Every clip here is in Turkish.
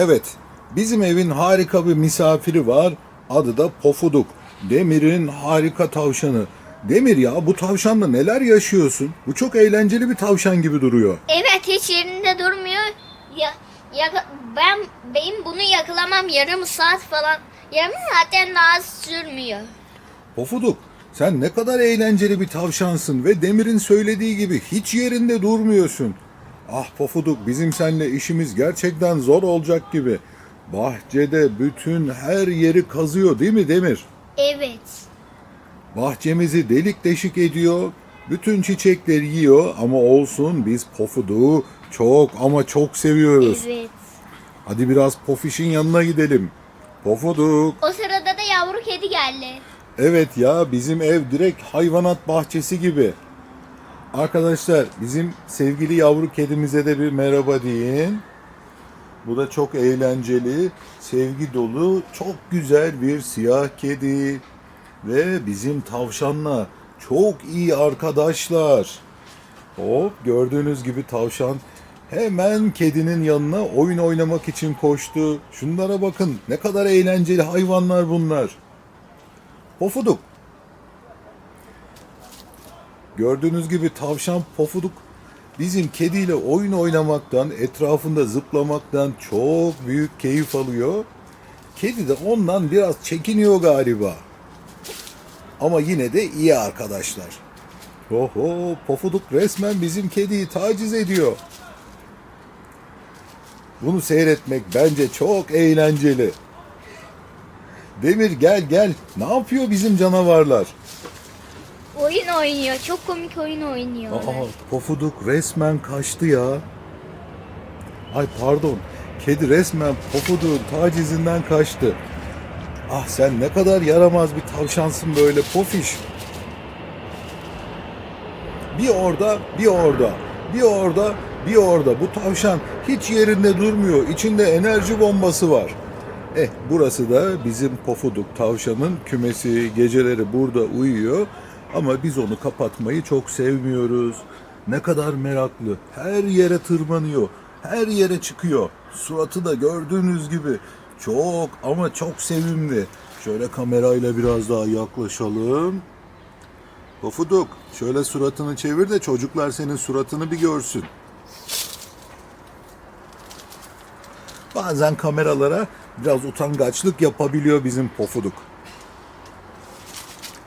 Evet, bizim evin harika bir misafiri var. Adı da Pofuduk. Demir'in harika tavşanı. Demir ya bu tavşanla neler yaşıyorsun? Bu çok eğlenceli bir tavşan gibi duruyor. Evet hiç yerinde durmuyor. Ya, yaka- ben benim bunu yakalamam yarım saat falan. Yarım saatten daha sürmüyor. Pofuduk, sen ne kadar eğlenceli bir tavşansın ve Demir'in söylediği gibi hiç yerinde durmuyorsun. Ah Pofuduk, bizim seninle işimiz gerçekten zor olacak gibi. Bahçede bütün her yeri kazıyor değil mi Demir? Evet. Bahçemizi delik deşik ediyor. Bütün çiçekleri yiyor ama olsun biz Pofuduk'u çok ama çok seviyoruz. Evet. Hadi biraz Pofiş'in yanına gidelim. Pofuduk. O sırada da yavru kedi geldi. Evet ya bizim ev direkt hayvanat bahçesi gibi. Arkadaşlar bizim sevgili yavru kedimize de bir merhaba deyin. Bu da çok eğlenceli, sevgi dolu, çok güzel bir siyah kedi. Ve bizim tavşanla çok iyi arkadaşlar. Hop gördüğünüz gibi tavşan hemen kedinin yanına oyun oynamak için koştu. Şunlara bakın ne kadar eğlenceli hayvanlar bunlar. Pofuduk. Gördüğünüz gibi tavşan Pofuduk bizim kediyle oyun oynamaktan, etrafında zıplamaktan çok büyük keyif alıyor. Kedi de ondan biraz çekiniyor galiba. Ama yine de iyi arkadaşlar. Oho, Pofuduk resmen bizim kediyi taciz ediyor. Bunu seyretmek bence çok eğlenceli. Demir gel gel. Ne yapıyor bizim canavarlar? Oyun oynuyor. Çok komik oyun oynuyor. Aa, Pofuduk resmen kaçtı ya. Ay pardon. Kedi resmen Pofuduk'un tacizinden kaçtı. Ah sen ne kadar yaramaz bir tavşansın böyle Pofiş. Bir orada, bir orada, bir orada, bir orada. Bu tavşan hiç yerinde durmuyor. İçinde enerji bombası var. Eh burası da bizim Pofuduk tavşanın kümesi. Geceleri burada uyuyor. Ama biz onu kapatmayı çok sevmiyoruz. Ne kadar meraklı. Her yere tırmanıyor. Her yere çıkıyor. Suratı da gördüğünüz gibi çok ama çok sevimli. Şöyle kamerayla biraz daha yaklaşalım. Pofuduk şöyle suratını çevir de çocuklar senin suratını bir görsün. Bazen kameralara biraz utangaçlık yapabiliyor bizim Pofuduk.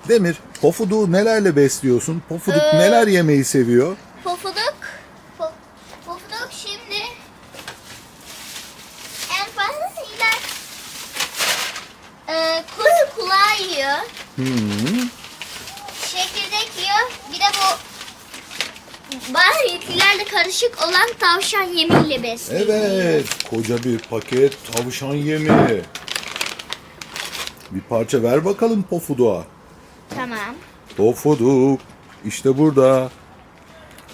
Demir, Pofuduk'u nelerle besliyorsun? Pofuduk Ee, neler yemeyi seviyor? Pofuduk. Po- Pofuduk şimdi en fazlasıyla e, kuzu kulağı yiyor. Çekirdek yiyor. Bir de bu bazı bitkilerle karışık olan tavşan yemiyle besliyor. Evet, koca bir paket tavşan yemi. Bir parça ver bakalım Pofuduk'a. Tamam. Pofuduk, işte burada.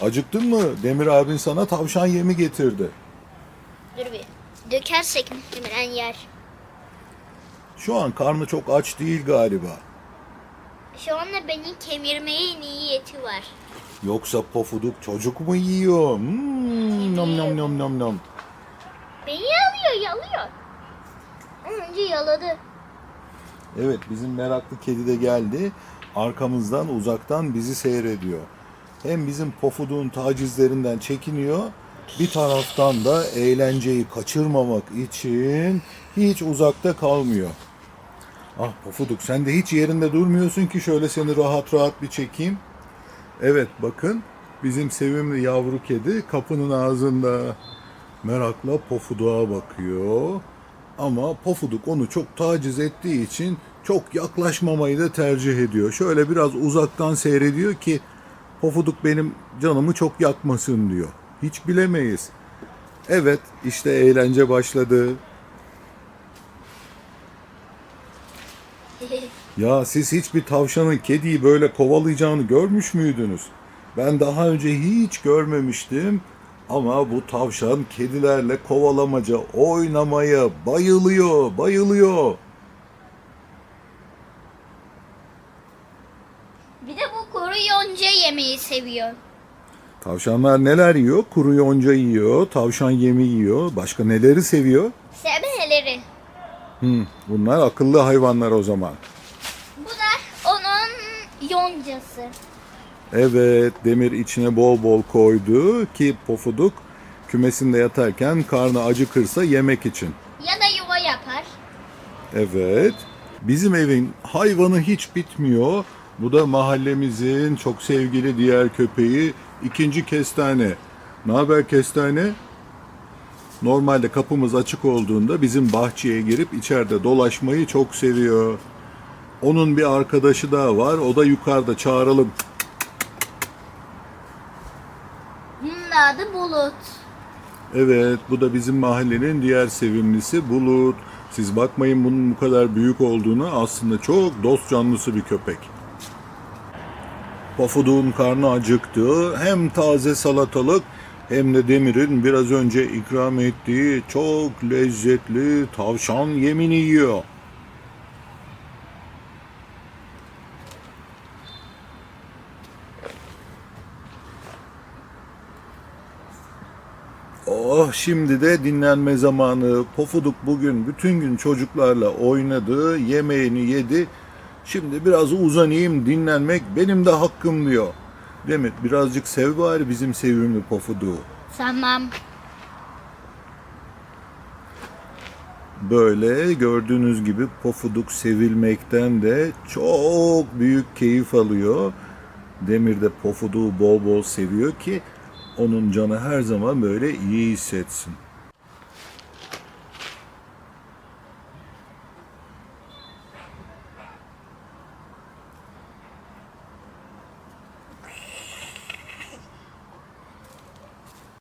Acıktın mı? Demir abin sana tavşan yemi getirdi. Dur bir. Dökersek muhtemelen yer. Şu an karnı çok aç değil galiba. Şu anda beni kemirmeye niyeti var. Yoksa Pofuduk çocuk mu yiyor? Hmm, nom nom nom nom nom. Beni yalıyor, yalıyor. Önce yaladı. Evet bizim meraklı kedi de geldi. Arkamızdan uzaktan bizi seyrediyor. Hem bizim Pofuduk'un tacizlerinden çekiniyor. Bir taraftan da eğlenceyi kaçırmamak için hiç uzakta kalmıyor. Ah Pofuduk sen de hiç yerinde durmuyorsun ki şöyle seni rahat rahat bir çekeyim. Evet bakın bizim sevimli yavru kedi kapının ağzında merakla Pofuduk'a bakıyor. Ama Pofuduk onu çok taciz ettiği için çok yaklaşmamayı da tercih ediyor. Şöyle biraz uzaktan seyrediyor ki Pofuduk benim canımı çok yakmasın diyor. Hiç bilemeyiz. Evet işte eğlence başladı. Ya siz hiçbir tavşanın kediyi böyle kovalayacağını görmüş müydünüz? Ben daha önce hiç görmemiştim. Ama bu tavşan kedilerle kovalamaca oynamaya bayılıyor, bayılıyor. Bir de bu kuru yonca yemeyi seviyor. Tavşanlar neler yiyor? Kuru yonca yiyor, tavşan yemi yiyor. Başka neleri seviyor? Sebzeleri. Hmm, bunlar akıllı hayvanlar o zaman. Bu da onun yoncası. Evet, demir içine bol bol koydu ki pofuduk kümesinde yatarken karnı acıkırsa yemek için. Ya da yuva yapar. Evet. Bizim evin hayvanı hiç bitmiyor. Bu da mahallemizin çok sevgili diğer köpeği ikinci kestane. Ne haber kestane? Normalde kapımız açık olduğunda bizim bahçeye girip içeride dolaşmayı çok seviyor. Onun bir arkadaşı daha var. O da yukarıda çağıralım. Bunun adı Bulut. Evet, bu da bizim mahallenin diğer sevimlisi Bulut. Siz bakmayın bunun bu kadar büyük olduğunu aslında çok dost canlısı bir köpek. Pofuduk'un karnı acıktı. Hem taze salatalık hem de Demir'in biraz önce ikram ettiği çok lezzetli tavşan yemini yiyor. Oh şimdi de dinlenme zamanı. Pofuduk bugün bütün gün çocuklarla oynadı, yemeğini yedi. Şimdi biraz uzanayım, dinlenmek benim de hakkım diyor. Demir birazcık sev bari bizim sevimli Pofuduk'u. Tamam. Böyle gördüğünüz gibi Pofuduk sevilmekten de çok büyük keyif alıyor. Demir de Pofuduk'u bol bol seviyor ki onun canı her zaman böyle iyi hissetsin.